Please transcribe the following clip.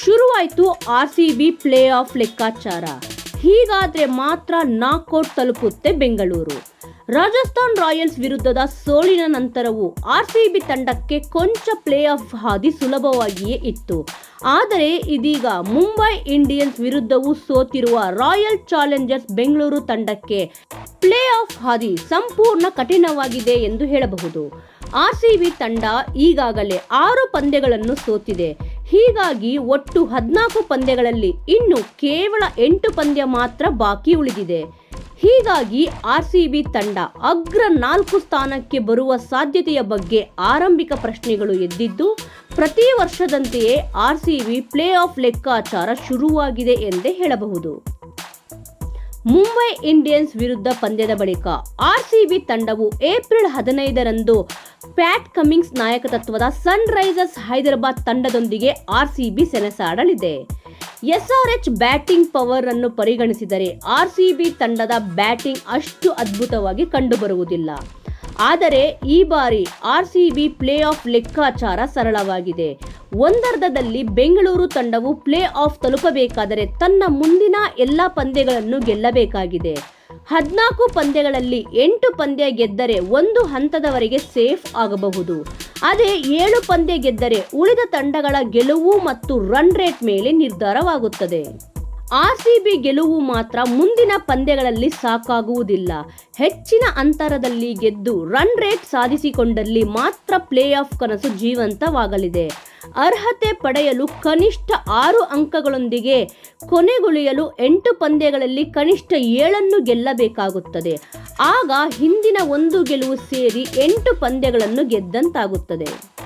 ಶುರುವಾಯಿತು R C B play of ಲೆಕ್ಕಾಚಾರ. ಹೀಗಾದ್ರೆ ಮಾತ್ರ ನಾಕೌಟ್ ತಲುಪುತ್ತೆ ಬೆಂಗಳೂರು. ರಾಜಸ್ಥಾನ್ ರಾಯಲ್ಸ್ ವಿರುದ್ಧದ ಸೋಲಿನ ನಂತರವೂ ಆರ್ ಸಿ ಬಿ ತಂಡಕ್ಕೆ ಕೊಂಚ ಪ್ಲೇ ಆಫ್ ಹಾದಿ ಸುಲಭವಾಗಿಯೇ ಇತ್ತು. ಆದರೆ ಇದೀಗ ಮುಂಬೈ ಇಂಡಿಯನ್ಸ್ ವಿರುದ್ಧವೂ ಸೋತಿರುವ ರಾಯಲ್ ಚಾಲೆಂಜರ್ಸ್ ಬೆಂಗಳೂರು ತಂಡಕ್ಕೆ ಪ್ಲೇ ಆಫ್ ಹಾದಿ ಸಂಪೂರ್ಣ ಕಠಿಣವಾಗಿದೆ ಎಂದು ಹೇಳಬಹುದು. ಆರ್ಸಿಬಿ ತಂಡ ಈಗಾಗಲೇ ಆರು ಪಂದ್ಯಗಳನ್ನು ಸೋತಿದೆ. ಹೀಗಾಗಿ ಒಟ್ಟು ಹದಿನಾಲ್ಕು ಪಂದ್ಯಗಳಲ್ಲಿ ಇನ್ನು ಕೇವಲ ಎಂಟು ಪಂದ್ಯ ಮಾತ್ರ ಬಾಕಿ ಉಳಿದಿದೆ. ಹೀಗಾಗಿ ಆರ್ಸಿಬಿ ತಂಡ ಅಗ್ರ ನಾಲ್ಕು ಸ್ಥಾನಕ್ಕೆ ಬರುವ ಸಾಧ್ಯತೆಯ ಬಗ್ಗೆ ಆರಂಭಿಕ ಪ್ರಶ್ನೆಗಳು ಎದ್ದಿದ್ದು, ಪ್ರತಿ ವರ್ಷದಂತೆಯೇ ಆರ್ಸಿಬಿ ಪ್ಲೇ ಆಫ್ ಲೆಕ್ಕಾಚಾರ ಶುರುವಾಗಿದೆ ಎಂದೇ ಹೇಳಬಹುದು. ಮುಂಬೈ ಇಂಡಿಯನ್ಸ್ ವಿರುದ್ಧ ಪಂದ್ಯದ ಬಳಿಕ ಆರ್ಸಿಬಿ ತಂಡವು ಏಪ್ರಿಲ್ ಹದಿನೈದರಂದು ಪ್ಯಾಟ್ ಕಮಿಂಗ್ಸ್ ನಾಯಕತ್ವದ ಸನ್ ರೈಸರ್ಸ್ ಹೈದರಾಬಾದ್ ತಂಡದೊಂದಿಗೆ ಆರ್ಸಿಬಿ ಸೆಣಸಾಡಲಿದೆ. ಎಸ್ಆರ್ಎಚ್ ಬ್ಯಾಟಿಂಗ್ ಪವರ್ ಅನ್ನು ಪರಿಗಣಿಸಿದರೆ ಆರ್ಸಿಬಿ ತಂಡದ ಬ್ಯಾಟಿಂಗ್ ಅಷ್ಟು ಅದ್ಭುತವಾಗಿ ಕಂಡುಬರುವುದಿಲ್ಲ. ಆದರೆ ಈ ಬಾರಿ R C B play of ಲೆಕ್ಕಾಚಾರ ಸರಳವಾಗಿದೆ. ಒಂದರ್ಧದಲ್ಲಿ ಬೆಂಗಳೂರು ತಂಡವು ಪ್ಲೇ ಆಫ್ ತಲುಪಬೇಕಾದರೆ ತನ್ನ ಮುಂದಿನ ಎಲ್ಲ ಪಂದ್ಯಗಳನ್ನು ಗೆಲ್ಲಬೇಕಾಗಿದೆ. ಹದಿನಾಲ್ಕು ಪಂದ್ಯಗಳಲ್ಲಿ ಎಂಟು ಪಂದ್ಯ ಗೆದ್ದರೆ ಒಂದು ಹಂತದವರೆಗೆ ಸೇಫ್ ಆಗಬಹುದು. ಅದೇ ಏಳು ಪಂದ್ಯ ಗೆದ್ದರೆ ಉಳಿದ ತಂಡಗಳ ಗೆಲುವು ಮತ್ತು ರನ್ ರೇಟ್ ಮೇಲೆ ನಿರ್ಧಾರವಾಗುತ್ತದೆ. ಆರ್ಸಿಬಿ ಗೆಲುವು ಮಾತ್ರ ಮುಂದಿನ ಪಂದ್ಯಗಳಲ್ಲಿ ಸಾಕಾಗುವುದಿಲ್ಲ. ಹೆಚ್ಚಿನ ಅಂತರದಲ್ಲಿ ಗೆದ್ದು ರನ್ ರೇಟ್ ಸಾಧಿಸಿಕೊಂಡಲ್ಲಿ ಮಾತ್ರ ಪ್ಲೇ ಆಫ್ ಕನಸು ಜೀವಂತವಾಗಲಿದೆ. ಅರ್ಹತೆ ಪಡೆಯಲು ಕನಿಷ್ಠ ಆರು ಅಂಕಗಳೊಂದಿಗೆ ಕೊನೆಗೊಳಿಯಲು ಎಂಟು ಪಂದ್ಯಗಳಲ್ಲಿ ಕನಿಷ್ಠ ಏಳನ್ನು ಗೆಲ್ಲಬೇಕಾಗುತ್ತದೆ. ಆಗ ಹಿಂದಿನ ಒಂದು ಗೆಲುವು ಸೇರಿ ಎಂಟು ಪಂದ್ಯಗಳನ್ನು ಗೆದ್ದಂತಾಗುತ್ತದೆ.